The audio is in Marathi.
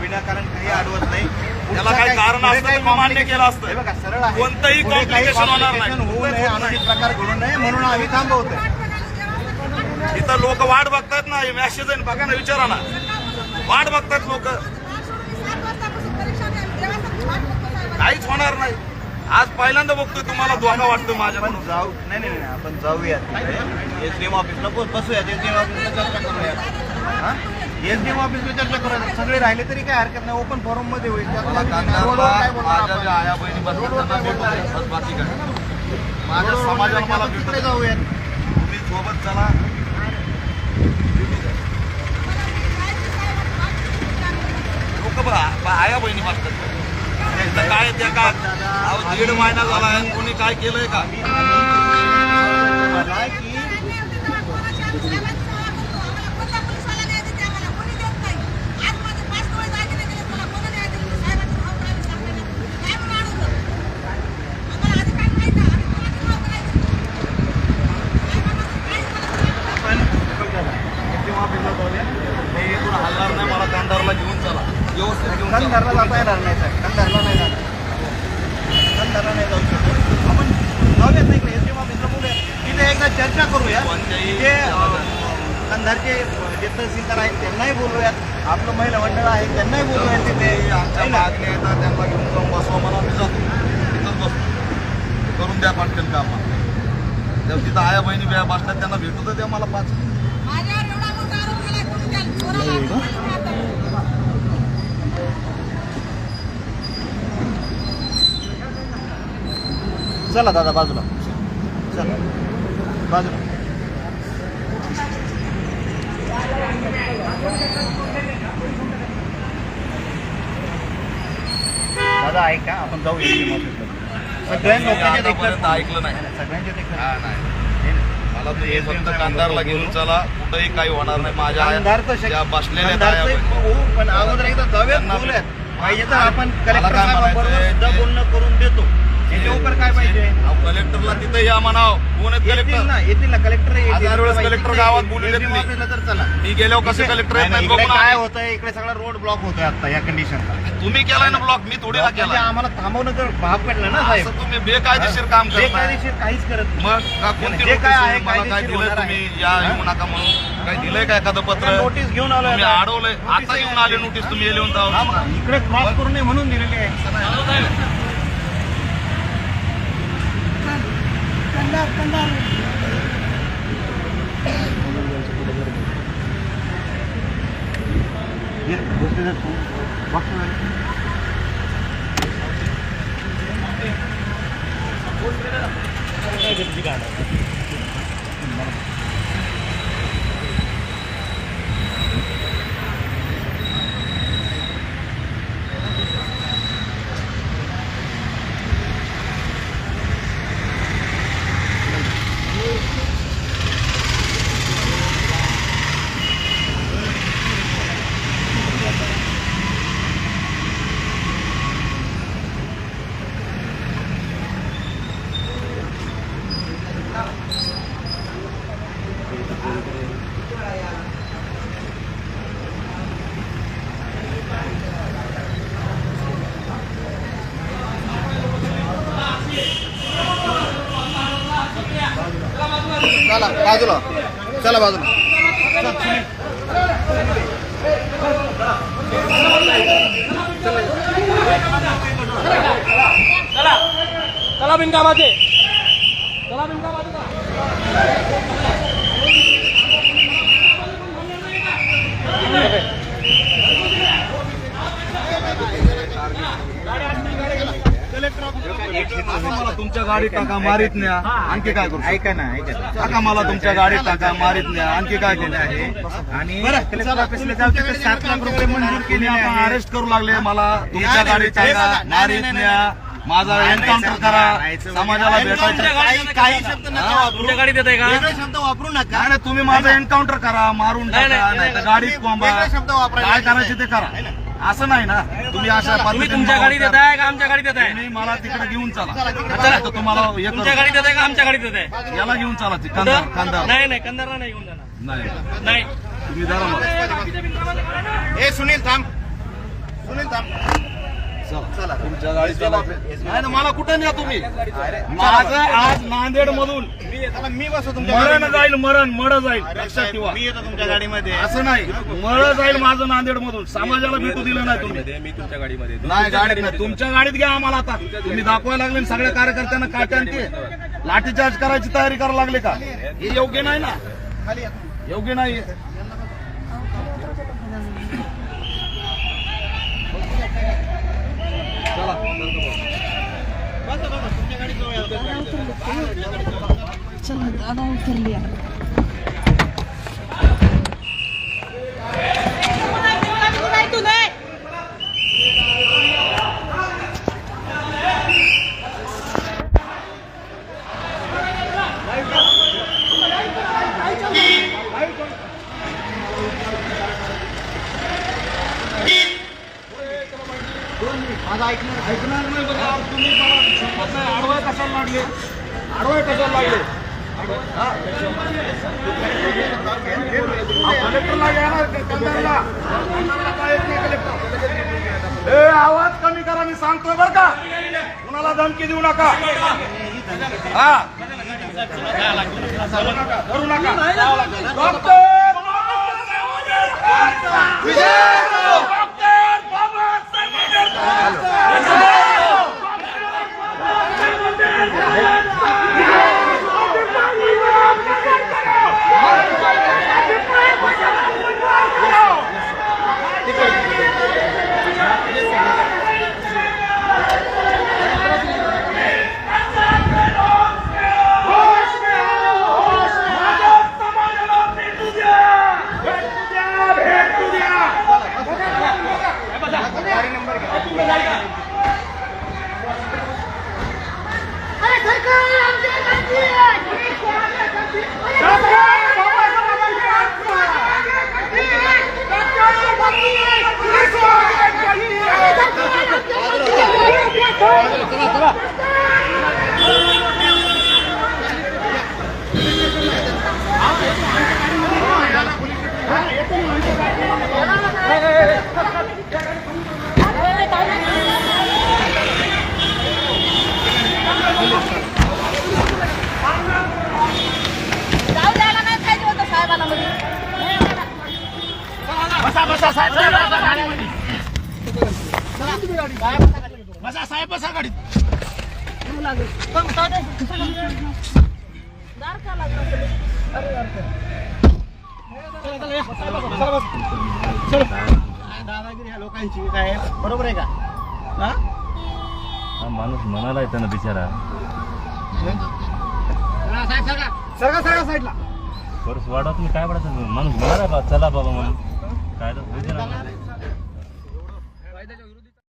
विनाकारण काही अडवत नाही. त्याला काही कारण असतं मान्य केलं असतं. हे बघा सरळ आहे. कोणतंही complication होणार नाही. होऊ नये अनुचित प्रकार घडू नये म्हणून आम्ही थांबवतोय. इथं लोक वाट बघतायत ना मॅसेज आहे बघा ना विचारा ना. वाट बघतायत लोक. काहीच होणार नाही. आज पहिल्यांदा बघतोय तुम्हाला धोका वाटतोय माझ्या आपण जाऊ नाही नाही नाही आपण जाऊयात एसडीएम ऑफिसला बस- बसूयात. एसडीएम ऑफिसला चर्चा करूयात एसडीएम ऑफिसला चर्चा करूयात सगळे राहिले तरी काय हरकत नाही. ओपन फोरममध्ये होईल. त्यात रोडवर काय बोलणार आपण? रोडवर काय बोलणार आहे? भेटू दे. बस बाकी काय माझ्या रोडवर समाजाला बोलणार मला आपण तिकडे भेटू जाऊयात तुम्ही सोबत चला. लोक आया बहिणी बसतात काय त्या का अहो, दीड महिना झाला आहे. कोणी काय केलंय का आम्ही- आम्ही मला की आपण एसडीएम ऑफिसला जाऊया मी इथून हलणार नाही मला कांदारला घेऊन चला व्यवस्थित घेऊन चला. कंधारला जाता येणार नाही साहेब कंधारला नाही जाणार कंधारला नाही जाऊ शकत आपण जाऊयात नाही इकडे एसडीएम ऑफिसला बोलूया तिथे एकदा कोणत्याही जे कंधारचे जे तहसीलदार आहेत त्यांनाही बोलूयात. आपलं महिला मंडळ आहे त्यांनाही बोलूयात तिथे. आमच्या है? मागण्या येतात त्यांना घेऊन जाऊन बसवा मला मी जातो. तिथंच बसतो. करून द्या पाटकन काम. तेव्हा तिथं आया बहिणी ब्या बसल्यात त्यांना भेटू तर द्या मला पाच. चला दादा बाजूला. चला. बाजूला. दादा ऐका आपण जाऊ सगळ्या लोकांच्या ऐकलं नाही. सगळ्यांच्या देखत हा, मला फक्त कांदारला घेऊन चला कुठंही काही होणार नाही. माझ्या तर बसलेल्या पण अगोदर एकदा जाऊयात पाहिजे तर मला आपण कलेक्टर बोलणं करून देतो याच्या उपर काय पाहिजे अहो, कलेक्टरला तिथं या म्हणाव. कोण आहेत येतील कलेक्टर? ना येतील ना. कलेक्टर हजार वेळेस कलेक्टर गावात बोलू देत नाही. तर चला. मी गेल्यावर कसे कलेक्टर नाही, येत नाही, नाही इकडे बघून काय. होतंय? इकडे सगळा रोड ब्लॉक होतोय आता या कंडिशनला तुम्ही केलाय ना ब्लॉक मी थोडी ना म्हणजे केला आम्हाला थांबवणं तर भाग पडलं ना साहेब. असं तुम्ही बेकायदेशीर काम करताय. बेकायदेशीर काहीच करत नाही. मग का कोणती जे काय आहे, नोटीस मला काय कायदेशीर होणार तुम्ही? आहे. या? येऊ नका म्हणून. काय दिलंय का एखादं पत्र? नोटीस घेऊन आलो तुम्ही आता. अडवलंय नोटीस आता येऊन आले नोटीस तुम्ही येऊन हा, जाऊ मग इकडे क्रॉस करू नये म्हणून दिलेली आहे. ये, गोष्टी जर तू बघतो जरा. चला बाजूला. चला बाजूला. चला. चला बिनकामाचे. चला बिनकामाचे टाका मला तुमच्या गाडीत टाका मारीत न्या. आणखी काय करू? ऐका ना ऐका. टाका मला तुमच्या गाडीत टाका मारीत न्या. आणखी काय केलं आहे? आणि कलेक्टर ऑफिसला जाऊ तिथे सात लाख रुपये मंजूर आता आहे. अरेस्ट करू लागले मला तुमच्या गाडीत टाका मारीत न्या. माझा एन्काउंटर करा. समाजाला भेटायचं काही शब्द नका वापरू येत आहे का? शब्द वापरू नका. नाही तुम्ही माझं एन्काउंटर करा मारून टाका नाही, तर गाडीत शब्द वापरायला काय. करायचे ते करा. असं नाही ना. तुम्ही अशा तुम्ही तुमच्या गाडीत येत आहे का आमच्या गाडीत येत आहे तुम्ही मला तिकडे घेऊन चला. चला. तर तुम्हाला हे तुमच्या करू. गाडीत येत आहे का आमच्या गाडीत येत आहे याला घेऊन चला ती कांदा कांदा नाही नाही कंदारला नाही घेऊन जाणार. नाही. नाही. तुम्ही जरा मला. ए सुनील थांब. तुमच्या गाडी चालवायची. नाही. ना मला कुठे न्या तुम्ही? माझं आज नांदेड मधून मी बसतो तुमच्या मरण गाडीमध्ये. जाईल मरण मर जाईल. अरे लक्षात साहेब, ठेवा. मी येतो तुमच्या गाडीमध्ये. असं नाही. मळ जाईल माझं नांदेड मधून समाजाला भेटू दिलं नाही तुम्ही. मी तुमच्या गाडीमध्ये. नाही गाडीत नाही. तुमच्या गाडीत घ्या आम्हाला आता. तुम्ही दाखवायला लागले आणि सगळ्या कार्यकर्त्यांना काट्या आणि ते. लाठीचार्ज करायची तयारी करायला लागले का? हे योग्य नाही ना. योग्य नाही बसा, बसा, तुमच्या गाडीजवळ या. चला. दादा उतरली ऐकणार ऐकणार नाही बघा तुम्ही मला संपत नाही आडवाय कशाला लागले? आडवाय कशाला लागले? कलेक्टरला येणार का? कंधारला. कंधारला काय येत नाही कलेक्टर. ए आवाज कमी करा मी सांगतोय बरं का. कुणाला धमकी देऊ नका. हा? धरू नका. डॉक्टर! बसा साहेब बसा गाडीत दादागिरी ह्या लोकांची काय बरोबर आहे का हा? हा माणूस म्हणाला येतं ना बिचारा. सरका सरका साईडला. परस वाढा तुम्ही काय वाढत माणूस म्हणाला बा. चला बाबा म्हणून. काय तर होऊ दे ना.